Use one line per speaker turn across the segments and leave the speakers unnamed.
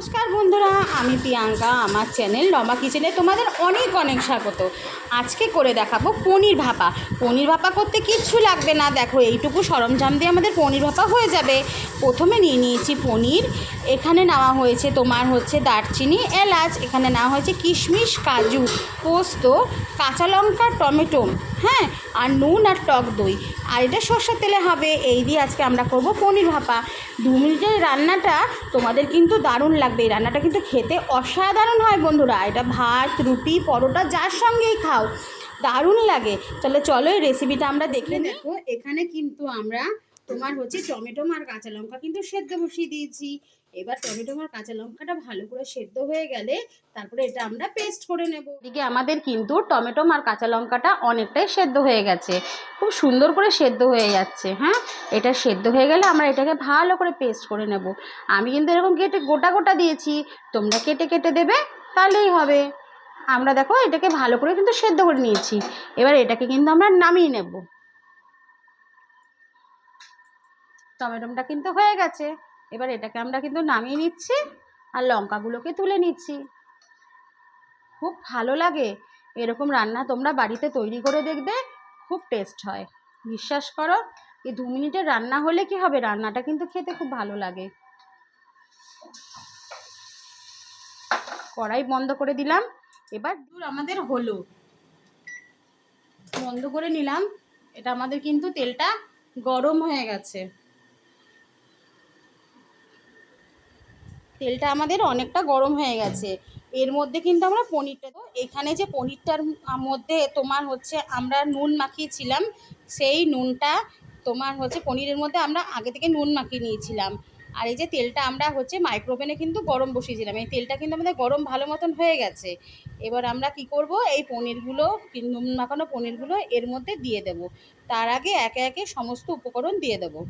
নমস্কার বন্ধুরা, আমি প্রিয়াঙ্কা, আমার চ্যানেল রমা কিচেনে তোমাদের অনেক অনেক স্বাগত। আজকে করে দেখাবো পনির ভাপা। পনির ভাপা করতে কিচ্ছু লাগবে না, দেখো এইটুকু সরঞ্জাম দিয়ে আমাদের পনির ভাপা হয়ে যাবে। প্রথমে নিয়ে নিয়েছি পনির, এখানে নেওয়া হয়েছে তোমার হচ্ছে দারচিনি, এলাচ, এখানে নেওয়া হয়েছে কিশমিশ, কাজু, পোস্ত, কাঁচা লঙ্কা, টমেটো হ্যাঁ আর নুন আর টক দই। আর এটা সর্ষের তেলে হবে, এই দিয়ে আজকে আমরা করব পনির ভাপা। দু মিনিটের রান্নাটা তোমাদের কিন্তু দারুণ লাগবে। এই রান্নাটা কিন্তু খেতে অসাধারণ হয় বন্ধুরা। এটা ভাত রুটি পরোটা যার সঙ্গেই খাও। দারুণ লাগে। তাহলে চলো এই রেসিপিটা আমরা দেখে দেখো এখানে কিন্তু আমরা তোমার হচ্ছে টমেটো আর কাঁচা লঙ্কা কিন্তু সেদ্ধ বসিয়ে দিয়েছি। এবার টমেটো আর কাঁচা লঙ্কাটা ভালো করে সেদ্ধ হয়ে গেলে তারপরে এটা আমরা পেস্ট করে নেব। এদিকে আমাদের কিন্তু টমেটো আর কাঁচা লঙ্কাটা অনেকটাই সেদ্ধ হয়ে গেছে। খুব সুন্দর করে সেদ্ধ হয়ে যাচ্ছে হ্যাঁ? এটা সেদ্ধ হয়ে গেলে আমরা এটাকে ভালো করে পেস্ট করে নেব। আমি কিন্তু এরকম কেটে গোটা গোটা দিয়েছি। তোমরা কেটে কেটে দেবে, তাহলেই হবে। আমরা দেখো এটাকে ভালো করে কিন্তু সেদ্ধ করে নিয়েছি। এবার এটাকে কিন্তু আমরা নামিয়ে নেব। টমেটোটা কিন্তু হয়ে গেছে। এবার এটাকে আমরা কিন্তু নামিয়ে নিচ্ছি আর লঙ্কাগুলোকে তুলে নিচ্ছি। খুব ভালো লাগে। এরকম রান্না তোমরা বাড়িতে তৈরি করে দেখবে, খুব টেস্ট হয়। বিশ্বাস করো, এই দু মিনিটের রান্না হলে কি হবে? রান্নাটা কিন্তু খেতে খুব ভালো লাগে। কড়াই বন্ধ করে দিলাম। এবার দূর আমাদের হলো বন্ধ করে নিলাম। এটা আমাদের কিন্তু তেলটা গরম হয়ে গেছে। তেলটা আমাদের অনেকটা গরম হয়ে গেছে। এর মধ্যে কিন্তু আমরা পনিরটা তো এখানে যে পনিরটার মধ্যে তোমার হচ্ছে আমরা নুন মাখিয়েছিলাম, সেই নুনটা তোমার হচ্ছে পনিরের মধ্যে আমরা আগে থেকে নুন মাখিয়ে নিয়েছিলাম। আর এই যে তেলটা আমরা হচ্ছে মাইক্রোওভেনে কিন্তু গরম বসিয়েছিলাম। এই তেলটা কিন্তু আমাদের গরম ভালো মতন হয়ে গেছে। এবার আমরা কি করব? এই পনিরগুলো নুন মাখানো পনিরগুলো এর মধ্যে দিয়ে দেব। তার আগে একে একে সমস্ত উপকরণ দিয়ে দেবো।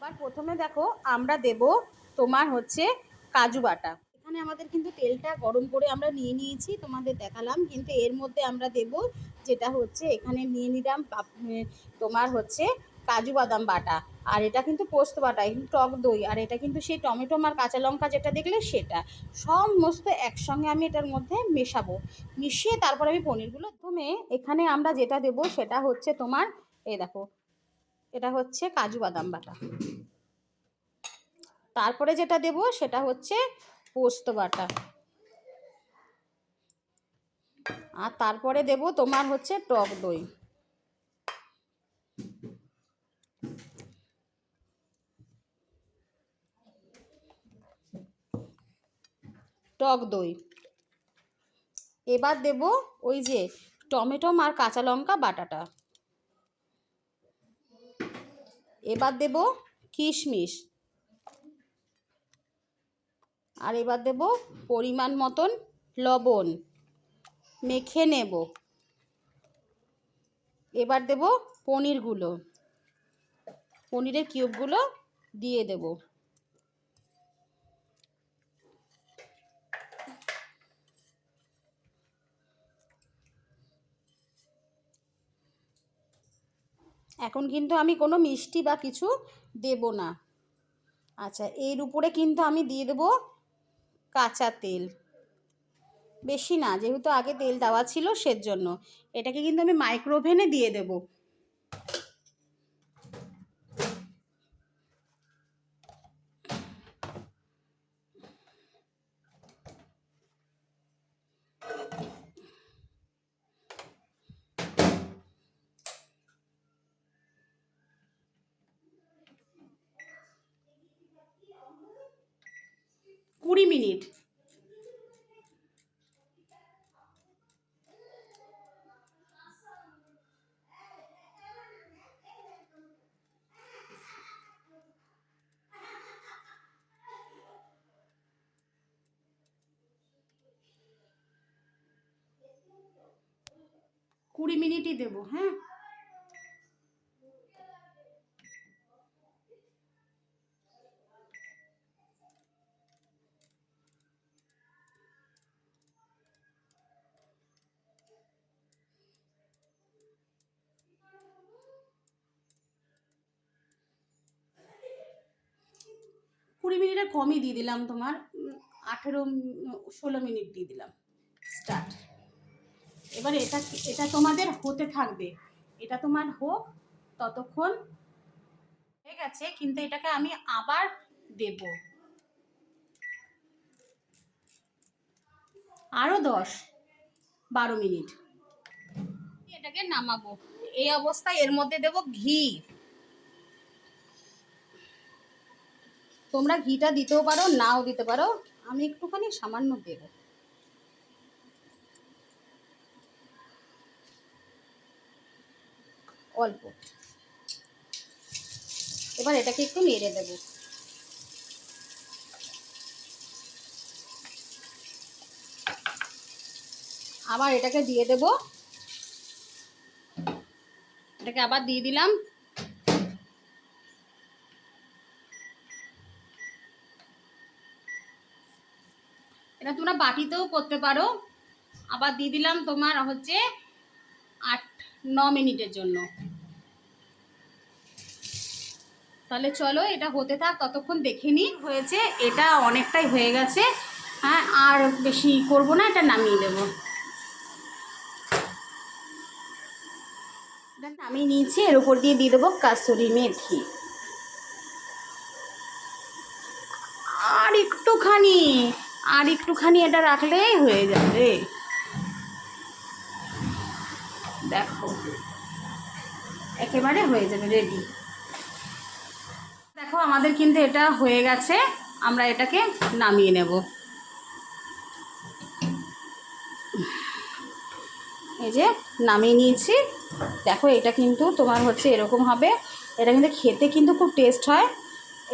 সবার প্রথমে দেখো আমরা দেব তোমার হচ্ছে কাজু বাটা। এখানে আমাদের কিন্তু তেলটা গরম করে আমরা নিয়ে নিয়েছি, তোমাদের দেখালাম। কিন্তু এর মধ্যে আমরা দেব যেটা হচ্ছে এখানে নিয়ে নিলাম তোমার হচ্ছে কাজু বাদাম বাটা। আর এটা কিন্তু পোস্ত বাটা কিন্তু টক দই। আর এটা কিন্তু সেই টমেটো আর কাঁচা লঙ্কা যেটা দেখলে সেটা। সমস্ত একসঙ্গে আমি এটার মধ্যে মেশাবো। মিশিয়ে তারপর আমি পনিরগুলো প্রথমে এখানে আমরা যেটা দেব সেটা হচ্ছে তোমার, এই দেখো এটা হচ্ছে কাজু বাদাম বাটা। তারপরে যেটা দেব সেটা হচ্ছে পোস্ত বাটা। আর তারপরে দেব তোমার হচ্ছে টক দই। টক দই। এবার দেব ওই যে টমেটো আর কাঁচা লঙ্কা বাটাটা। এবার দেব কিশমিশ। আর এবার দেব পরিমাণ মতন লবণ। মেখে নেব। এবার দেব পনিরগুলো। পনিরের কিউবগুলো দিয়ে দেব। এখন কিন্তু আমি কোনো মিষ্টি বা কিছু দেব না। আচ্ছা এর উপরে কিন্তু আমি দিয়ে দেবো কাঁচা তেল। বেশি না, যেহেতু আগে তেল দেওয়া ছিল সেজন্য। এটাকে কিন্তু আমি মাইক্রোওভেনে দিয়ে দেব। কুড়ি মিনিট। কুড়ি মিনিটই দেবো হ্যাঁ? কুড়ি মিনিটের কমই দিয়ে দিলাম তোমার আঠেরো ষোলো মিনিট দিয়ে দিলাম। স্টার্ট এবার এটা এটা তোমাদের হতে থাকবে। এটা তোমার হোক ততক্ষণ। হয়ে গেছে, কিন্তু এটাকে আমি আবার দেব। আরও দশ, বারো মিনিট। এটাকে নামাবো। এই অবস্থায় এর মধ্যে দেব ঘি। তোমরা ঘিটা দিতেও পারো, নাও দিতে পারো। আমি একটুখানি সামান্য দেব। অল্প। এবার এটাকে একটু নেড়ে দেব। আবার এটাকে দিয়ে দেব। এটাকে আবার দিয়ে দিলাম। এটা তোমরা বাটিতেও করতে পারো। আবার দিয়ে দিলাম তোমার হচ্ছে আট, ন মিনিটের জন্য। তাহলে চলো এটা হতে থাক, ততক্ষণ দেখে নিই হয়েছে। এটা অনেকটাই হয়ে গেছে। হ্যাঁ আর বেশি করব না, এটা নামিয়ে দেবো নামিয়ে নিয়েছি, এর উপর দিয়ে দিয়ে দেবো কাসুরি মেথি। আর একটুখানি। আর একটুখানি এটা রাখলেই হয়ে যাবে। দেখো, একেবারে হয়ে যাবে রেডি দেখো, আমাদের কিন্তু এটা হয়ে গেছে, আমরা এটাকে নামিয়ে নেব। এই যে, নামিয়ে নিয়েছি। দেখো, এটা কিন্তু তোমার হচ্ছে এরকম হবে। এটা কিন্তু খেতে কিন্তু খুব টেস্ট হয়।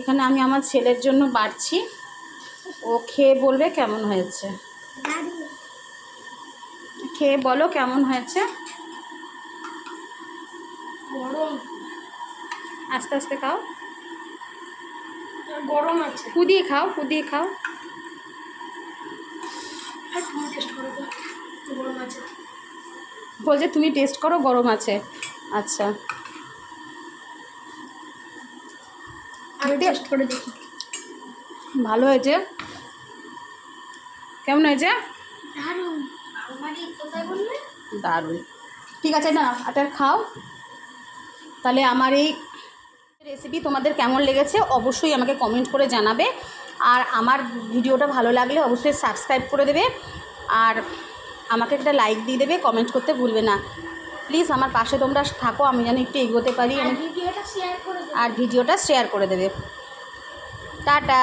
এখানে আমি আমার ছেলের জন্য বাড়ছি। ও খেয়ে বলবে কেমন হয়েছে? খেয়ে বলো কেমন হয়েছে? আস্তে আস্তে খাও।
গরম আছে।
কুদিয়ে খাও কুদিয়ে খাও।
আছে।
বলছে তুমি টেস্ট করো গরম আছে। আচ্ছা।
আমি টেস্ট করে দেখি।
ভালো হয়েছে? কেমন হয়েছে?
দারুণ।
ঠিক আছে না এটা খাও। তাহলে আমার এই রেসিপি তোমাদের কেমন লেগেছে অবশ্যই আমাকে কমেন্ট করে জানাবে। আর আমার ভিডিওটা ভালো লাগলে অবশ্যই সাবস্ক্রাইব করে দেবে। আর আমাকে একটা লাইক দিয়ে দেবে কমেন্ট করতে ভুলবে না। প্লিজ আমার পাশে তোমরা থাকো আমি যেন একটু এগোতে পারি। আর ভিডিওটা শেয়ার করে দেবে। টাটা।